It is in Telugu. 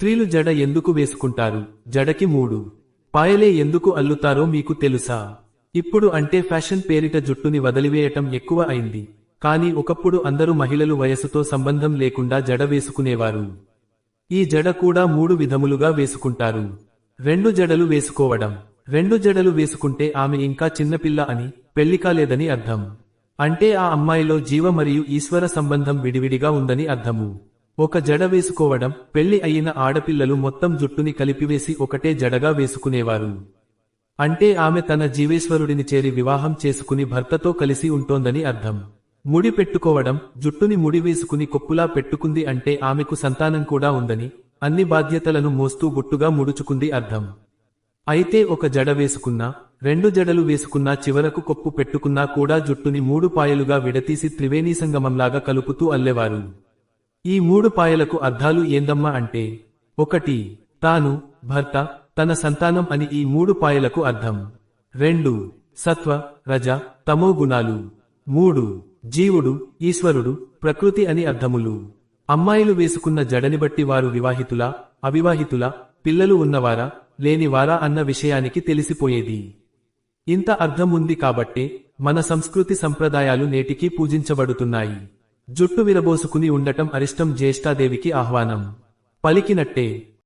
స్త్రీలు జడ ఎందుకు వేసుకుంటారు? జడకి మూడు. పాయలే ఎందుకు అల్లుతారో మీకు తెలుసా? ఇప్పుడు అంటే ఫ్యాషన్ పేరిట జుట్టుని వదిలివేయటం ఎక్కువ అయింది. కానీ ఒకప్పుడు అందరూ మహిళలు వయసుతో సంబంధం లేకుండా జడ వేసుకునేవారు. ఈ జడ కూడా మూడు విధములుగా వేసుకుంటారు. రెండు జడలు వేసుకోవడం. రెండు జడలు వేసుకుంటే ఆమె ఇంకా చిన్నపిల్ల అని పెళ్ళి కాలేదని అర్థం. అంటే ఆ అమ్మాయిలో జీవ మరియు ఈశ్వర సంబంధం విడివిడిగా ఉందని అర్థము. ఒక జడ వేసుకోవడం పెళ్ళి అయిన ఆడపిల్లలు మొత్తం జుట్టుని కలిపివేసి ఒకటే జడగా వేసుకునేవారు. అంటే ఆమె తన జీవేశ్వరుడిని చేరి వివాహం చేసుకుని భర్తతో కలిసి ఉంటోందని అర్థం. ముడి పెట్టుకోవడం జుట్టుని ముడి వేసుకుని కొప్పులా పెట్టుకుంది అంటే ఆమెకు సంతానం కూడా ఉందని అన్ని బాధ్యతలను మోస్తూ గుట్టుగా ముడుచుకుంది అర్థం. అయితే ఒక జడ వేసుకున్నా రెండు జడలు వేసుకున్నా చివరకు కొప్పు పెట్టుకున్నా కూడా జుట్టుని మూడు పాయలుగా విడతీసి త్రివేణీ సంగమంలాగా కలుపుతూ అల్లెవారు. ఈ మూడు పాయలకు అర్థాలు ఏందమ్మా అంటే ఒకటి తాను భర్త తన సంతానం అని ఈ మూడు పాయలకు అర్థం. రెండు సత్వ రజ తమో గుణాలు. మూడు జీవుడు ఈశ్వరుడు ప్రకృతి అని అర్థములు. అమ్మాయిలు వేసుకున్న జడని బట్టి వారు వివాహితులా అవివాహితులా పిల్లలు ఉన్నవారా లేనివారా అన్న విషయానికి తెలిసిపోయేది. ఇంత అర్థం ఉంది కాబట్టే మన సంస్కృతి సంప్రదాయాలు నేటికీ పూజించబడుతున్నాయి. జుట్టు విరబోసుకుని ఉండటం అరిష్టం జ్యేష్ఠాదేవికి ఆహ్వానం. పలికినట్టే